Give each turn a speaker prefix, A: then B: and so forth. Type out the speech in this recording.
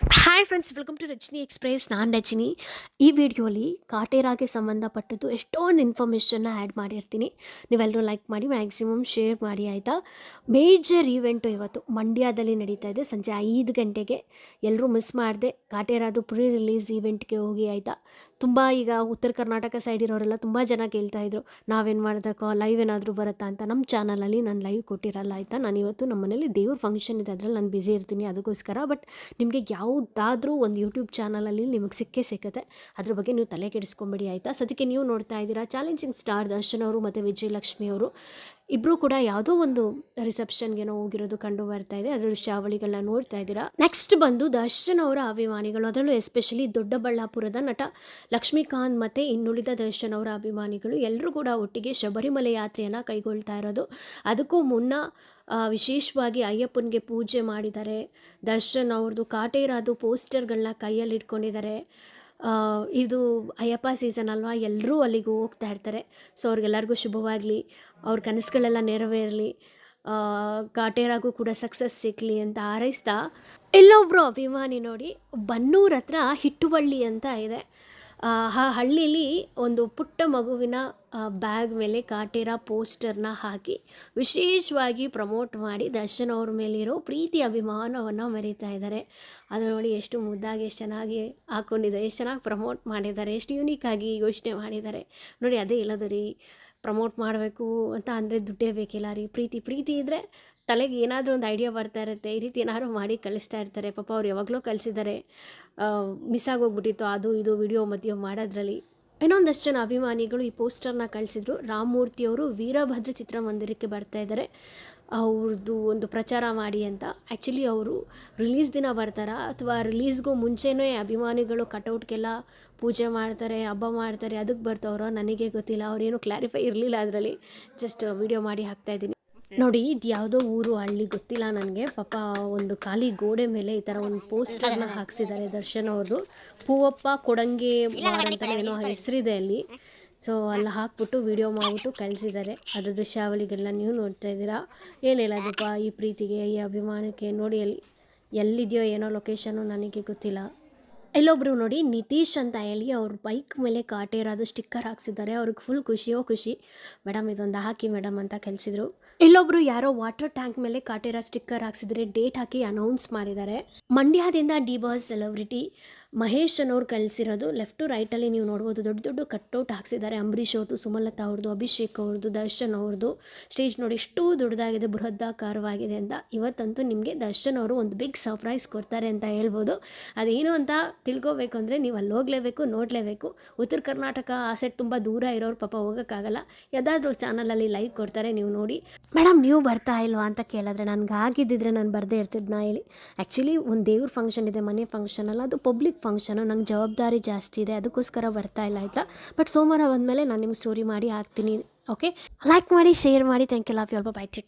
A: Hi friends welcome to Rajani Express ನಾನು ರಜನಿ. ಈ ವಿಡಿಯೋಲಿ ಕಾಟೇರಾಗೆ ಸಂಬಂಧಪಟ್ಟದ್ದು ಎಷ್ಟೊಂದು ಇನ್ಫಾರ್ಮೇಷನ್ನ ಆ್ಯಡ್ ಮಾಡಿರ್ತೀನಿ. ನೀವೆಲ್ಲರೂ ಲೈಕ್ ಮಾಡಿ ಮ್ಯಾಕ್ಸಿಮಮ್ ಶೇರ್ ಮಾಡಿ, ಆಯಿತಾ? ಮೇಜರ್ ಈವೆಂಟು ಇವತ್ತು ಮಂಡ್ಯದಲ್ಲಿ ನಡೀತಾ ಇದೆ. ಸಂಜೆ ಐದು ಗಂಟೆಗೆ ಎಲ್ಲರೂ ಮಿಸ್ ಮಾಡಿದೆ. ಕಾಟೇರಾದು ಪ್ರೀ ರಿಲೀಸ್ ಈವೆಂಟ್ಗೆ ಹೋಗಿ, ಆಯಿತಾ? ತುಂಬ ಈಗ ಉತ್ತರ ಕರ್ನಾಟಕ ಸೈಡ್ ಇರೋರೆಲ್ಲ ತುಂಬ ಜನ ಕೇಳ್ತಾ ಇದ್ರು. ನಾವೇನು ಮಾಡೋದಕ್ಕೋ ಲೈವ್ ಏನಾದರೂ ಬರುತ್ತಾ ಅಂತ ನಮ್ಮ ಚಾನಲಲ್ಲಿ ನಾನು ಲೈವ್ ಕೊಟ್ಟಿರಲ್ಲ, ಆಯಿತಾ? ನಾನು ಇವತ್ತು ನಮ್ಮ ಮನೇಲಿ ದೇವ್ರ ಫಂಕ್ಷನ್ ಇದೆ. ಅದರಲ್ಲಿ ನಾನು ಬ್ಯುಸಿ ಇರ್ತೀನಿ ಅದಕ್ಕೋಸ್ಕರ. ಬಟ್ ನಿಮಗೆ ಯಾವುದಾದ್ರೂ ಒಂದು ಯೂಟ್ಯೂಬ್ ಚಾನಲಲ್ಲಿ ನಿಮಗೆ ಸಿಕ್ಕೇ ಸಿಕ್ಕತ್ತೆ. ಅದ್ರ ಬಗ್ಗೆ ನೀವು ತಲೆ ಕೆಡಿಸ್ಕೊಂಬಿಡಿ ಆಯಿತಾ? ಸದ್ಯಕ್ಕೆ ನೀವು ನೋಡ್ತಾ ಇದ್ದೀರಾ ಚಾಲೆಂಜಿಂಗ್ ಸ್ಟಾರ್ ದರ್ಶನ್ ಅವರು ಮತ್ತು ವಿಜಯಲಕ್ಷ್ಮಿ ಅವರು. ಇಬ್ಬರು ಕೂಡ ಯಾವುದೋ ಒಂದು ರಿಸೆಪ್ಷನ್ಗೇನೋ ಹೋಗಿರೋದು ಕಂಡು ಬರ್ತಾ ಇದೆ. ಅದರ ದೃಶ್ಯಾವಳಿಗಳನ್ನ ನೋಡ್ತಾ ಇದ್ದೀರಾ? ನೆಕ್ಸ್ಟ್ ಬಂದು ದರ್ಶನ್ ಅವರ ಅಭಿಮಾನಿಗಳು, ಅದರಲ್ಲೂ ಎಸ್ಪೆಷಲಿ ದೊಡ್ಡಬಳ್ಳಾಪುರದ ನಟ ಲಕ್ಷ್ಮೀಕಾಂತ್ ಮತ್ತು ಇನ್ನುಳಿದ ದರ್ಶನ್ ಅವರ ಅಭಿಮಾನಿಗಳು ಎಲ್ಲರೂ ಕೂಡ ಒಟ್ಟಿಗೆ ಶಬರಿಮಲೆ ಯಾತ್ರೆಯನ್ನು ಕೈಗೊಳ್ತಾ ಇರೋದು. ಅದಕ್ಕೂ ಮುನ್ನ ವಿಶೇಷವಾಗಿ ಅಯ್ಯಪ್ಪನಿಗೆ ಪೂಜೆ ಮಾಡಿದ್ದಾರೆ ದರ್ಶನ್ ಅವ್ರದ್ದು ಕಾಟೇರಾದು ಪೋಸ್ಟರ್ಗಳನ್ನ ಕೈಯಲ್ಲಿ ಇಟ್ಕೊಂಡಿದ್ದಾರೆ ಇದು ಅಯ್ಯಪ್ಪ ಸೀಸನ್ ಅಲ್ವಾ? ಎಲ್ಲರೂ ಅಲ್ಲಿಗೆ ಹೋಗ್ತಾ ಇರ್ತಾರೆ. ಸೊ ಅವ್ರಿಗೆಲ್ಲರಿಗೂ ಶುಭವಾಗಲಿ. ಅವ್ರ ಕನಸುಗಳೆಲ್ಲ ನೆರವೇರಲಿ. ಕಾಟೇರಾಗೂ ಕೂಡ ಸಕ್ಸಸ್ ಸಿಗಲಿ ಅಂತ ಹಾರೈಸ್ತಾ ಇಲ್ಲೊಬ್ಬರು ಅಭಿಮಾನಿ ನೋಡಿ, ಬನ್ನೂರ ಹತ್ರ ಹಿಟ್ಟುವಳ್ಳಿ ಅಂತ ಇದೆ. ಆ ಹಳ್ಳಿಲಿ ಒಂದು ಪುಟ್ಟ ಮಗುವಿನ ಬ್ಯಾಗ್ ಮೇಲೆ ಕಾಟೇರ ಪೋಸ್ಟರ್ನ ಹಾಕಿ ವಿಶೇಷವಾಗಿ ಪ್ರಮೋಟ್ ಮಾಡಿ ದರ್ಶನ್ ಅವ್ರ ಮೇಲಿರೋ ಪ್ರೀತಿ ಅಭಿಮಾನವನ್ನು ಮೆರೀತಾ ಇದ್ದಾರೆ. ಅದು ನೋಡಿ ಎಷ್ಟು ಮುದ್ದಾಗಿ, ಎಷ್ಟು ಚೆನ್ನಾಗಿ ಹಾಕ್ಕೊಂಡಿದ್ದಾರೆ ಎಷ್ಟು ಚೆನ್ನಾಗಿ ಪ್ರಮೋಟ್ ಮಾಡಿದ್ದಾರೆ, ಎಷ್ಟು ಯೂನಿಕ್ಕಾಗಿ ಯೋಚನೆ ಮಾಡಿದ್ದಾರೆ. ನೋಡಿ, ಅದೇ ಇಲ್ಲದ ರೀ, ಪ್ರಮೋಟ್ ಮಾಡಬೇಕು ಅಂತ ಅಂದರೆ ದುಡ್ಡೇ ಬೇಕಿಲ್ಲ ರೀ. ಪ್ರೀತಿ ಪ್ರೀತಿ ಇದ್ದರೆ ತಲೆಗೆ ಏನಾದರೂ ಒಂದು ಐಡಿಯಾ ಬರ್ತಾ ಇರುತ್ತೆ, ಈ ರೀತಿ ಏನಾದ್ರು ಮಾಡಿ ಕಲಿಸ್ತಾ ಇರ್ತಾರೆ. ಪಾಪ ಅವ್ರು ಯಾವಾಗಲೂ ಕಲಿಸಿದ್ದಾರೆ. ಮಿಸ್ ಆಗೋಗ್ಬಿಟ್ಟಿತ್ತು. ಅದು ಇದು ವಿಡಿಯೋ ಮಧ್ಯೆ ಮಾಡೋದ್ರಲ್ಲಿ. ಇನ್ನೊಂದಷ್ಟು ಜನ ಅಭಿಮಾನಿಗಳು ಈ ಪೋಸ್ಟರ್ನ ಕಳಿಸಿದ್ರು. ರಾಮಮೂರ್ತಿಯವರು ವೀರಭದ್ರ ಚಿತ್ರಮಂದಿರಕ್ಕೆ ಬರ್ತಾ ಇದ್ದಾರೆ. ಅವ್ರದ್ದು ಒಂದು ಪ್ರಚಾರ ಮಾಡಿ ಅಂತ. ಆ್ಯಕ್ಚುಲಿ ಅವರು ರಿಲೀಸ್ ದಿನ ಬರ್ತಾರಾ? ಅಥವಾ ರಿಲೀಸ್ಗೂ ಮುಂಚೆನೇ ಅಭಿಮಾನಿಗಳು ಕಟೌಟ್ಗೆಲ್ಲ ಪೂಜೆ ಮಾಡ್ತಾರೆ, ಹಬ್ಬ ಮಾಡ್ತಾರೆ. ಅದಕ್ಕೆ ಬರ್ತವ್ರೋ? ನನಗೆ ಗೊತ್ತಿಲ್ಲ. ಅವ್ರೇನು ಕ್ಲಾರಿಫೈ ಇರಲಿಲ್ಲ ಅದರಲ್ಲಿ. ಜಸ್ಟ್ ವಿಡಿಯೋ ಮಾಡಿ ಹಾಕ್ತಾ ಇದ್ದೀನಿ. ನೋಡಿ ಇದು ಯಾವುದೋ ಊರು ಹಳ್ಳಿ ಗೊತ್ತಿಲ್ಲ ನನಗೆ. ಪಾಪ ಒಂದು ಖಾಲಿ ಗೋಡೆ ಮೇಲೆ ಈ ಥರ ಒಂದು ಪೋಸ್ಟರ್ನ ಹಾಕ್ಸಿದ್ದಾರೆ ದರ್ಶನ್ ಅವ್ರದ್ದು ಪೂವಪ್ಪ ಕೊಡಂಗೆ ಅಂತ ಏನೋ ಹೆಸರಿದೆ ಅಲ್ಲಿ. ಸೊ ಅಲ್ಲಿ ಹಾಕ್ಬಿಟ್ಟು ವಿಡಿಯೋ ಮಾಡಿಬಿಟ್ಟು ಕಳಿಸಿದ್ದಾರೆ. ಅದ್ರ ದೃಶ್ಯಾವಳಿಗೆಲ್ಲ ನೀವು ನೋಡ್ತಾ ಇದ್ದೀರಾ? ಏನು ಹೇಳೋದಪ್ಪ ಈ ಪ್ರೀತಿಗೆ ಈ ಅಭಿಮಾನಕ್ಕೆ? ನೋಡಿ ಅಲ್ಲಿ ಎಲ್ಲಿದೆಯೋ ಏನೋ ಲೊಕೇಶನು ನನಗೆ ಗೊತ್ತಿಲ್ಲ. ಇಲ್ಲೊಬ್ರು ನೋಡಿ ನಿತೀಶ್ ಅಂತ ಹೇಳಿ ಅವ್ರ ಬೈಕ್ ಮೇಲೆ ಕಾಟೇರಾದು ಸ್ಟಿಕ್ಕರ್ ಹಾಕ್ಸಿದ್ದಾರೆ. ಅವ್ರಿಗೆ ಫುಲ್ ಖುಷಿಯೋ ಖುಷಿ. ಮೇಡಮ್ ಇದೊಂದು ಹಾಕಿ ಮೇಡಮ್ ಅಂತ ಕಲಿಸಿದ್ರು ಇಲ್ಲೊಬ್ರು ಯಾರೋ ವಾಟರ್ ಟ್ಯಾಂಕ್ ಮೇಲೆ ಕಾಟೇರ ಸ್ಟಿಕ್ಕರ್ ಹಾಕ್ಸಿದ್ರೆ ಡೇಟ್ ಹಾಕಿ ಅನೌನ್ಸ್ ಮಾಡಿದ್ದಾರೆ. ಮಂಡ್ಯದಿಂದ ಡಿ ಬಾಸ್ ಸೆಲೆಬ್ರಿಟಿ ಮಹೇಶ್ ಅನ್ನೋರು ಕಲ್ಸಿರೋದು ಲೆಫ್ಟು ರೈಟಲ್ಲಿ ನೀವು ನೋಡ್ಬೋದು. ದೊಡ್ಡ ದೊಡ್ಡ ಕಟ್ಔಟ್ ಹಾಕ್ಸಿದ್ದಾರೆ. ಅಂಬರೀಷ್ ಅವ್ರದ್ದು ಸುಮಲತಾ ಅವ್ರದ್ದು ಅಭಿಷೇಕ್ ಅವ್ರದ್ದು ದರ್ಶನ್ ಅವ್ರದ್ದು ಸ್ಟೇಜ್ ನೋಡಿ ಎಷ್ಟು ದೊಡ್ಡದಾಗಿದೆ, ಬೃಹದಾಕಾರವಾಗಿದೆ ಅಂತ. ಇವತ್ತಂತೂ ನಿಮಗೆ ದರ್ಶನ್ ಅವರು ಒಂದು ಬಿಗ್ ಸರ್ಪ್ರೈಸ್ ಕೊಡ್ತಾರೆ ಅಂತ ಹೇಳ್ಬೋದು. ಅದೇನು ಅಂತ ತಿಳ್ಕೊಬೇಕು ಅಂದರೆ ನೀವು ಅಲ್ಲಿ ಹೋಗಲೇಬೇಕು, ನೋಡಲೇಬೇಕು. ಉತ್ತರ ಕರ್ನಾಟಕ ಆ ಸೆಟ್ ತುಂಬ ದೂರ ಇರೋರು ಪಾಪ ಹೋಗೋಕ್ಕಾಗಲ್ಲ. ಯಾವುದಾದ್ರೂ ಚಾನಲಲ್ಲಿ ಲೈವ್ ಕೊಡ್ತಾರೆ ನೀವು ನೋಡಿ. ಮೇಡಮ್ ನೀವು ಬರ್ತಾ ಇಲ್ವಾ? ಅಂತ ಕೇಳಿದ್ರೆ ನನಗೆ ಆಗಿದ್ದಿದ್ರೆ ನಾನು ಬರದೇ ಇರ್ತಿದ್ದೆ ನಾ ಹೇಳಿ. ಆ್ಯಕ್ಚುಲಿ ಒಂದು ದೇವ್ರ ಫಂಕ್ಷನ್ ಇದೆ, ಮನೆ ಫಂಕ್ಷನ್ ಅಲ್ಲ, ಅದು ಪಬ್ಲಿಕ್ ಫಂಕ್ಷನು ನಂಗೆ ಜವಾಬ್ದಾರಿ ಜಾಸ್ತಿ ಇದೆ, ಅದಕ್ಕೋಸ್ಕರ ಬರ್ತಾ ಇಲ್ಲ ಆಯಿತಾ? ಬಟ್ ಸೋಮವಾರ ಬಂದಮೇಲೆ ನಾನು ನಿಮ್ಗೆ ಸ್ಟೋರಿ ಮಾಡಿ ಹಾಕ್ತೀನಿ ಓಕೆ ಲೈಕ್ ಮಾಡಿ ಶೇರ್ ಮಾಡಿ ಥ್ಯಾಂಕ್ ಯು ಲವ್ ಯು ಅಲ್ಪ ಬೈ ಟೇಕ್